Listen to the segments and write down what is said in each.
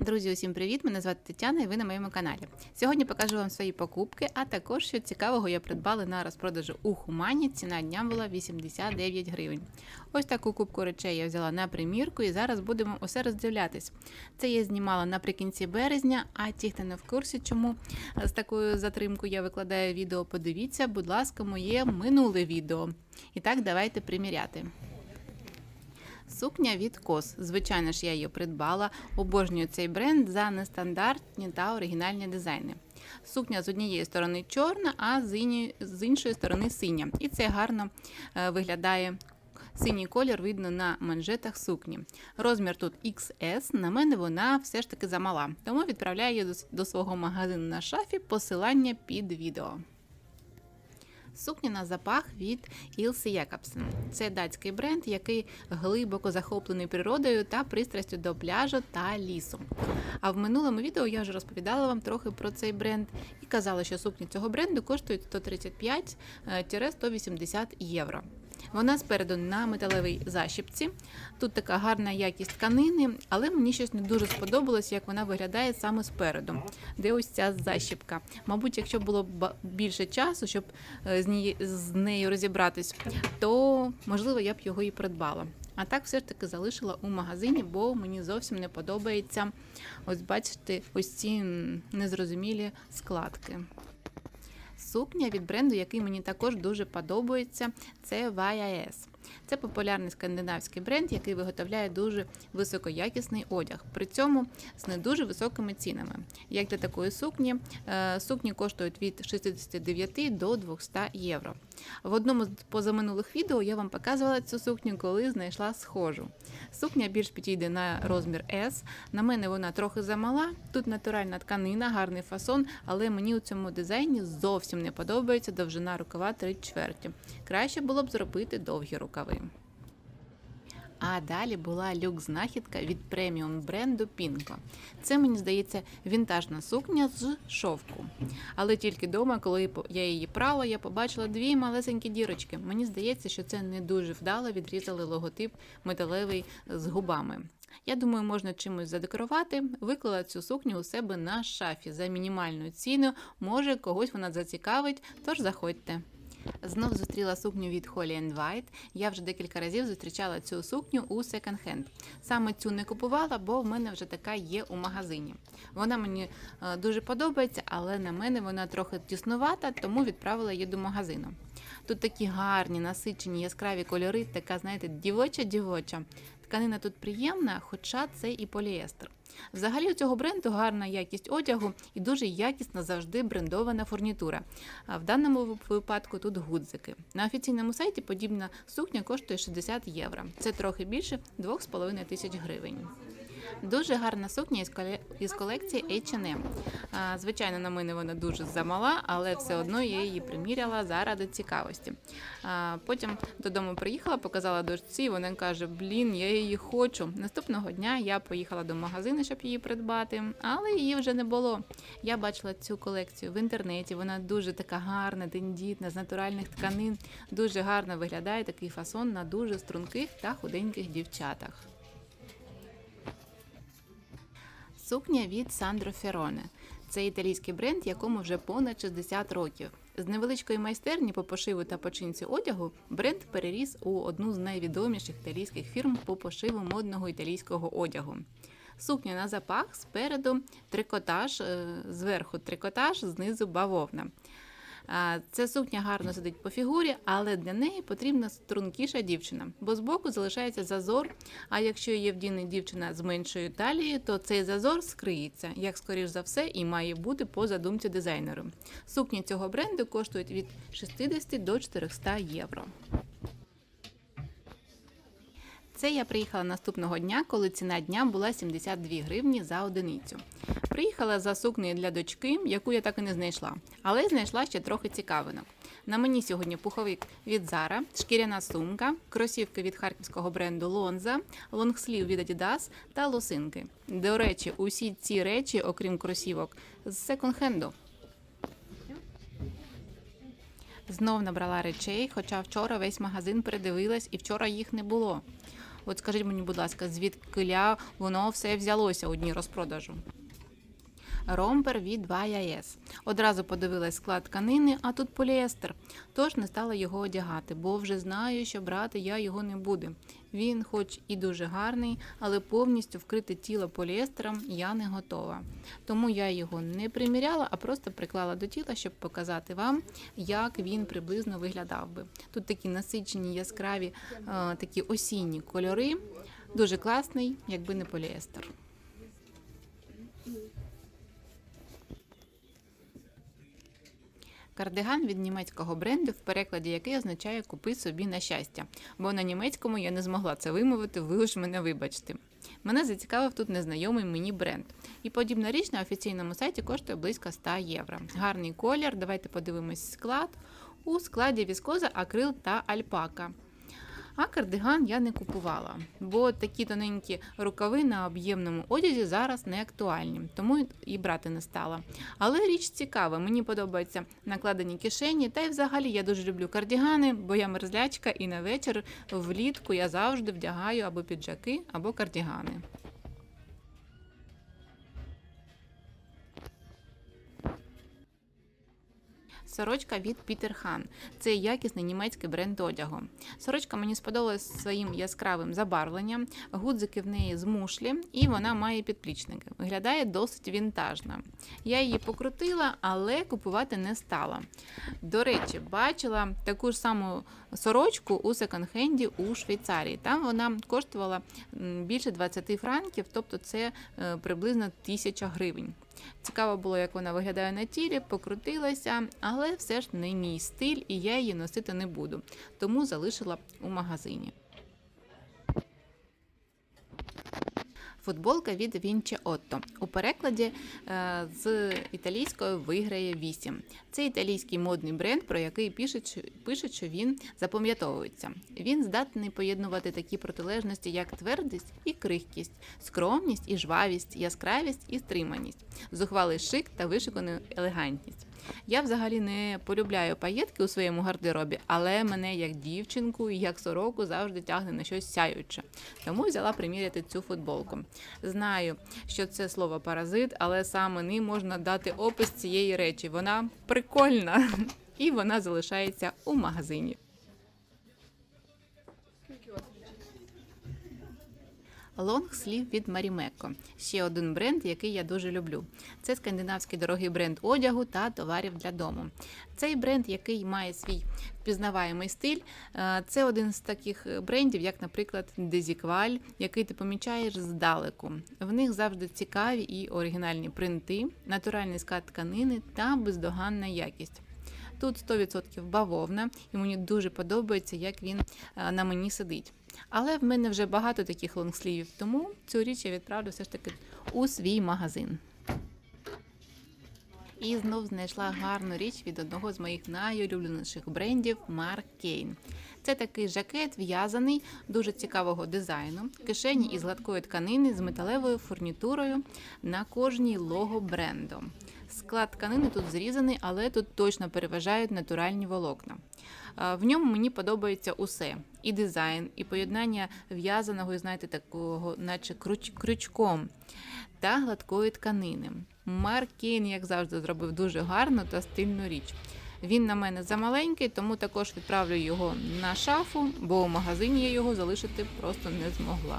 Друзі, усім привіт! Мене звати Тетяна і ви на моєму каналі. Сьогодні покажу вам свої покупки, а також що цікавого я придбала на розпродажу у Хумані. Ціна дня була 89 гривень. Ось таку кубку речей я взяла на примірку і зараз будемо усе роздивлятись. Це я знімала наприкінці березня, а ті, хто не в курсі, чому з такою затримкою я викладаю відео, подивіться, будь ласка, моє минуле відео. І так, давайте приміряти. Сукня від Кос. Звичайно ж, я її придбала. Обожнюю цей бренд за нестандартні та оригінальні дизайни. Сукня з однієї сторони чорна, а з іншої сторони синя. І це гарно е, виглядає. Синій колір видно на манжетах сукні. Розмір тут XS, на мене вона все ж таки замала, тому відправляю її до свого магазину на шафі посилання під відео. Сукня на запах від Ілси Якобсен. Це датський бренд, який глибоко захоплений природою та пристрастю до пляжу та лісу. А в минулому відео я вже розповідала вам трохи про цей бренд і казала, що сукні цього бренду коштують 135-180 євро. Вона спереду на металевій защіпці. Тут така гарна якість тканини, але мені щось не дуже сподобалось, як вона виглядає саме спереду, де ось ця защіпка. Мабуть, якщо було б більше часу, щоб е, з, нею розібратись, то можливо я б його і придбала. А так все ж таки залишила у магазині, бо мені зовсім не подобається. Ось бачите, ось ці незрозумілі складки. Сукня від бренду, який мені також дуже подобається, це YIS. Це популярний скандинавський бренд, який виготовляє дуже високоякісний одяг, при цьому з не дуже високими цінами. Як для такої сукні, е, сукні коштують від 69 до 200 євро. В одному з позаминулих відео я вам показувала цю сукню, коли знайшла схожу. Сукня більш підійде на розмір S. На мене вона трохи замала. Тут натуральна тканина, гарний фасон, але мені у цьому дизайні зовсім не подобається довжина рукава 3 чверті. Краще було б зробити довгі рукави. А далі була люк-знахідка від преміум бренду Пінко. Це, мені здається, вінтажна сукня з шовку. Але тільки вдома, коли я її прала, я побачила дві малесенькі дірочки. Мені здається, що це не дуже вдало відрізали логотип металевий з губами. Я думаю, можна чимось задекорувати. Виклала цю сукню у себе на шафі за мінімальну ціну. Може, когось вона зацікавить, тож заходьте. Знов зустріла сукню від Holly White. Я вже декілька разів зустрічала цю сукню у Hand. Саме цю не купувала, бо в мене вже така є у магазині. Вона мені е, дуже подобається, але на мене вона трохи тіснувата, тому відправила її до магазину. Тут такі гарні, насичені, яскраві кольори, така, знаєте, дівоча-дівоча. Тканина тут приємна, хоча це і поліестер. Взагалі у цього бренду гарна якість одягу і дуже якісна завжди брендована фурнітура. А в даному випадку тут гудзики. На офіційному сайті подібна сукня коштує 60 євро. Це трохи більше 2,5 тисяч гривень. Дуже гарна сукня із коле- із колекції H&M. Звичайно, на мене вона дуже замала, але все одно я її приміряла заради цікавості. Потім додому приїхала, показала дочці, вона каже: Блін, я її хочу. Наступного дня я поїхала до магазину, щоб її придбати, але її вже не було. Я бачила цю колекцію в інтернеті. Вона дуже така гарна, тендітна, з натуральних тканин. Дуже гарно виглядає такий фасон на дуже струнких та худеньких дівчатах. Сукня від Сандро Фероне. Це італійський бренд, якому вже понад 60 років. З невеличкої майстерні по пошиву та починці одягу бренд переріс у одну з найвідоміших італійських фірм по пошиву модного італійського одягу. Сукня на запах спереду трикотаж, е, зверху трикотаж, знизу бавовна. Ця сукня гарно сидить по фігурі, але для неї потрібна стрункіша дівчина, бо збоку залишається зазор. А якщо є вдіне дівчина з меншою талією, то цей зазор скриється, як скоріш за все, і має бути по задумці дизайнеру. Сукні цього бренду коштують від 60 до 400 євро. Це я приїхала наступного дня, коли ціна дня була 72 гривні за одиницю. Приїхала за сукнею для дочки, яку я так і не знайшла, але знайшла ще трохи цікавинок. На мені сьогодні пуховик від Zara, шкіряна сумка, кросівки від харківського бренду Lonza, лонгслів від Adidas та лосинки. До речі, усі ці речі, окрім кросівок, з секонд-хенду. Знов набрала речей, хоча вчора весь магазин передивилась і вчора їх не було. От скажіть мені, будь ласка, звідкиля воно все взялося у дні розпродажу? Ромпер від 2ЯС. Одразу подивилась склад тканини, а тут поліестер. Тож не стала його одягати, бо вже знаю, що брати я його не буду. Він, хоч і дуже гарний, але повністю вкрити тіло поліестером я не готова. Тому я його не приміряла, а просто приклала до тіла, щоб показати вам, як він приблизно виглядав би. Тут такі насичені, яскраві, е, такі осінні кольори. Дуже класний, якби не поліестер. Кардиган від німецького бренду, в перекладі який означає купи собі на щастя, бо на німецькому я не змогла це вимовити, ви ж мене вибачте. Мене зацікавив тут незнайомий мені бренд. І подібна річ на офіційному сайті коштує близько 100 євро. Гарний колір, давайте подивимось склад. У складі віскоза, акрил та альпака. А кардиган я не купувала, бо такі тоненькі рукави на об'ємному одязі зараз не актуальні, тому і брати не стала. Але річ цікава, мені подобаються накладені кишені, та й взагалі я дуже люблю кардігани, бо я мерзлячка і на вечір влітку я завжди вдягаю або піджаки, або кардігани. Сорочка від Peter Han. Це якісний німецький бренд одягу. Сорочка мені сподобалась своїм яскравим забарвленням, гудзики в неї з мушлі, і вона має підплічники. Виглядає досить вінтажно. Я її покрутила, але купувати не стала. До речі, бачила таку ж саму сорочку у секонд-хенді у Швейцарії. Там вона коштувала більше 20 франків, тобто це е, приблизно 1000 гривень. Цікаво було, як вона виглядає на тілі, покрутилася, але все ж не мій стиль, і я її носити не буду, тому залишила у магазині. Футболка від Вінче Отто. У перекладі е, з італійської виграє 8. Це італійський модний бренд, про який пишуть, що він запам'ятовується. Він здатний поєднувати такі протилежності, як твердість і крихкість, скромність і жвавість, яскравість і стриманість, зухвалий шик та вишикану елегантність. Я взагалі не полюбляю паєтки у своєму гардеробі, але мене як дівчинку і як сороку завжди тягне на щось сяюче. Тому взяла приміряти цю футболку. Знаю, що це слово паразит, але саме ним можна дати опис цієї речі. Вона прикольна і вона залишається у магазині. Лонгслів від Марімеко. Ще один бренд, який я дуже люблю. Це скандинавський дорогий бренд одягу та товарів для дому. Цей бренд, який має свій впізнаваємий стиль, е, це один з таких брендів, як, наприклад, Дезікваль, який ти помічаєш здалеку. В них завжди цікаві і оригінальні принти, натуральний склад тканини та бездоганна якість. Тут 100% бавовна, і мені дуже подобається, як він е, на мені сидить. Але в мене вже багато таких лонгслівів, тому цю річ я відправлю все ж таки у свій магазин. І знов знайшла гарну річ від одного з моїх найулюбленіших брендів Mark Kane. Це такий жакет в'язаний, дуже цікавого дизайну, кишені із гладкої тканини з металевою фурнітурою на кожній лого бренду. Склад тканини тут зрізаний, але тут точно переважають натуральні волокна. В ньому мені подобається усе: і дизайн, і поєднання в'язаного, знаєте, такого, наче круч, крючком та гладкої тканини. Марк Кейн, як завжди, зробив дуже гарну та стильну річ. Він на мене замаленький, тому також відправлю його на шафу, бо у магазині я його залишити просто не змогла.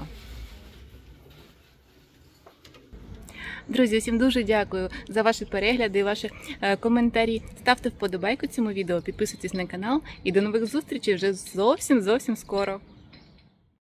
Друзі, всім дуже дякую за ваші перегляди ваші е, коментарі. Ставте вподобайку цьому відео, підписуйтесь на канал і до нових зустрічей вже зовсім зовсім скоро.